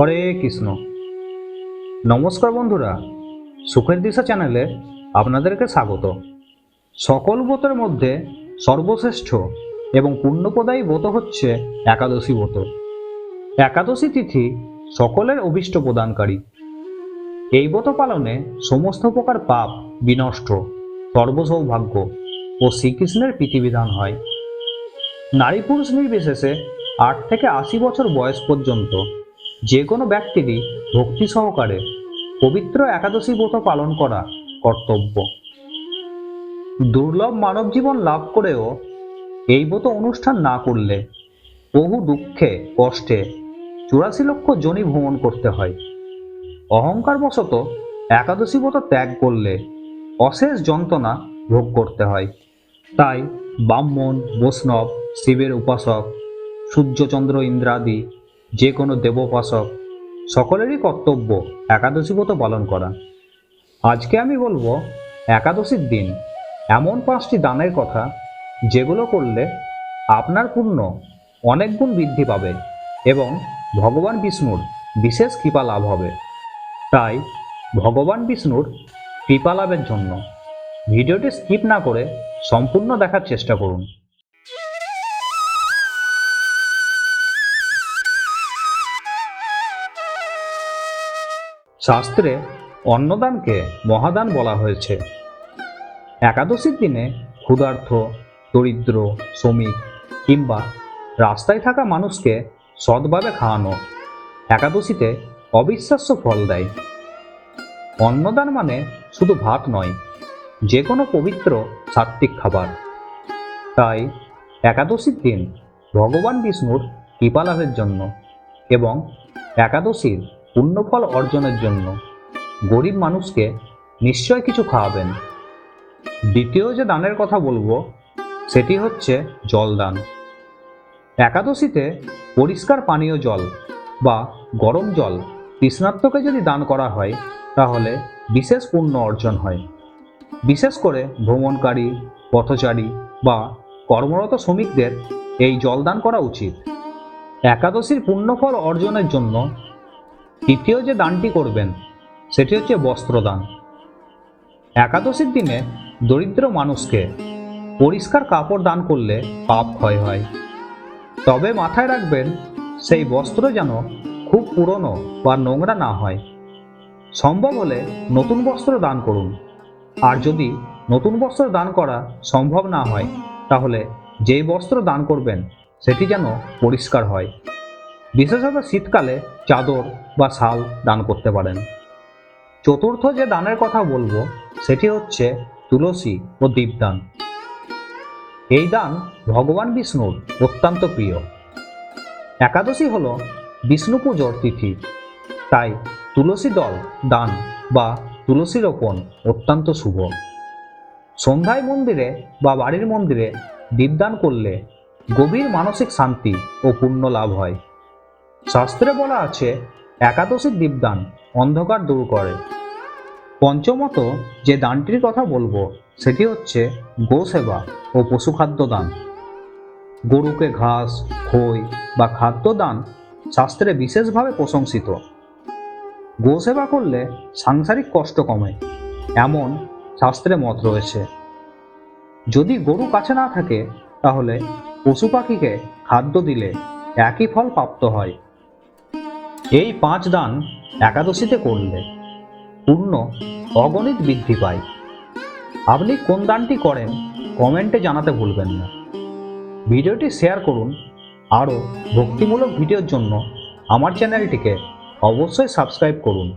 হরে কৃষ্ণ। নমস্কার বন্ধুরা, সুখের দিশা চ্যানেলে আপনাদেরকে স্বাগত। সকল ব্রতের মধ্যে সর্বশ্রেষ্ঠ এবং পুণ্যপ্রদায়ী ব্রত হচ্ছে একাদশী ব্রত। একাদশী তিথি সকলের অভিষ্ট প্রদানকারী। এই ব্রত পালনে সমস্ত প্রকার পাপ বিনষ্ট, সর্বসৌভাগ্য ও শ্রীকৃষ্ণের প্রীতিবিধান হয়। নারী পুরুষ নির্বিশেষে আট থেকে আশি বছর বয়স পর্যন্ত যে কোনো ব্যক্তিরই ভক্তি সহকারে পবিত্র একাদশী ব্রত পালন করা কর্তব্য। দুর্লভ মানব জীবন লাভ করেও এই ব্রত অনুষ্ঠান না করলে বহু দুঃখে, কষ্টে চুরাশি লক্ষ জনি ভ্রমণ করতে হয়। অহংকারবশত একাদশী ব্রত ত্যাগ করলে অশেষ যন্ত্রণা ভোগ করতে হয়। তাই ব্রাহ্মণ, বৈষ্ণব, শিবের উপাসক, সূর্যচন্দ্র, ইন্দ্রাদি যে কোনো দেবোপাসক সকলেরই কর্তব্য একাদশী ব্রত পালন করা। আজকে আমি বলব, একাদশীর দিন এমন পাঁচটি দানের কথা, যেগুলো করলে আপনার পুণ্য অনেক গুণ বৃদ্ধি পাবে এবং ভগবান বিষ্ণুর বিশেষ কৃপা লাভ হবে। তাই ভগবান বিষ্ণুর কৃপা লাভের জন্য ভিডিওটি স্কিপ না করে সম্পূর্ণ দেখার চেষ্টা করুন। শাস্ত্রে অন্নদানকে মহাদান বলা হয়েছে। একাদশীর দিনে ক্ষুধার্থ, দরিদ্র, শ্রমিক কিংবা রাস্তায় থাকা মানুষকে সৎভাবে খাওয়ানো একাদশীতে অবিশ্বাস্য ফল দেয়। অন্নদান মানে শুধু ভাত নয় যে কোনো পবিত্র সাত্ত্বিক খাবার। তাই একাদশীর দিন ভগবান বিষ্ণুর কৃপা লাভের জন্য এবং একাদশীর পুণ্যফল অর্জনের জন্য গরিব মানুষকে নিশ্চয় কিছু খাওয়াবেন। দ্বিতীয় যে দানের কথা বলব, সেটি হচ্ছে জলদান। একাদশীতে পরিষ্কার পানীয় জল বা গরম জল তৃষ্ণার্তকে যদি দান করা হয়, তাহলে বিশেষ পুণ্য অর্জন হয়। বিশেষ করে ভ্রমণকারী, পথচারী বা কর্মরত শ্রমিকদের এই জলদান করা উচিত। একাদশীর পুণ্যফল অর্জনের জন্য তৃতীয় যে দানটি করবেন, সেটি হচ্ছে বস্ত্রদান। একাদশীর দিনে দরিদ্র মানুষকে পরিষ্কার কাপড় দান করলে পাপ ক্ষয় হয়। তবে মাথায় রাখবেন, সেই বস্ত্র যেন খুব পুরনো বা নোংরা না হয়। সম্ভব হলে নতুন বস্ত্র দান করুন। আর যদি নতুন বস্ত্র দান করা সম্ভব না হয়, তাহলে যেই বস্ত্র দান করবেন, সেটি যেন পরিষ্কার হয়। বিশেষত শীতকালে চাদর বা শাল দান করতে পারেন। চতুর্থ যে দানের কথা বলব, সেটি হচ্ছে তুলসী ও দীপদান। এই দান ভগবান বিষ্ণুর অত্যন্ত প্রিয়। একাদশী হল বিষ্ণু পুজোর তিথি। তাই তুলসী দল দান বা তুলসী রোপণ অত্যন্ত শুভ। সন্ধ্যায় মন্দিরে বা বাড়ির মন্দিরে দীপদান করলে গভীর মানসিক শান্তি ও পুণ্য লাভ হয়। শাস্ত্রে বলা আছে, একাদশীর দীপদান অন্ধকার দূর করে। পঞ্চমত, যে দানটির কথা বলব, সেটি হচ্ছে গোসেবা ও পশুখাদ্য দান। গরুকে ঘাস, খই বা খাদ্য দান শাস্ত্রে বিশেষভাবে প্রশংসিত। গোসেবা করলে সাংসারিক কষ্ট কমে, এমন শাস্ত্রে মত রয়েছে। যদি গরু কাছে না থাকে, তাহলে পশু পাখিকে খাদ্য দিলে একই ফল প্রাপ্ত হয়। এই পাঁচ দান একাদশীতে করলে পূর্ণ অগণিত বৃদ্ধি পায়। আপনি কোন দানটি করেন কমেন্টে জানাতে ভুলবেন না। ভিডিওটি শেয়ার করুন। আরও ভক্তিমূলক ভিডিওর জন্য আমার চ্যানেলটিকে অবশ্যই সাবস্ক্রাইব করুন।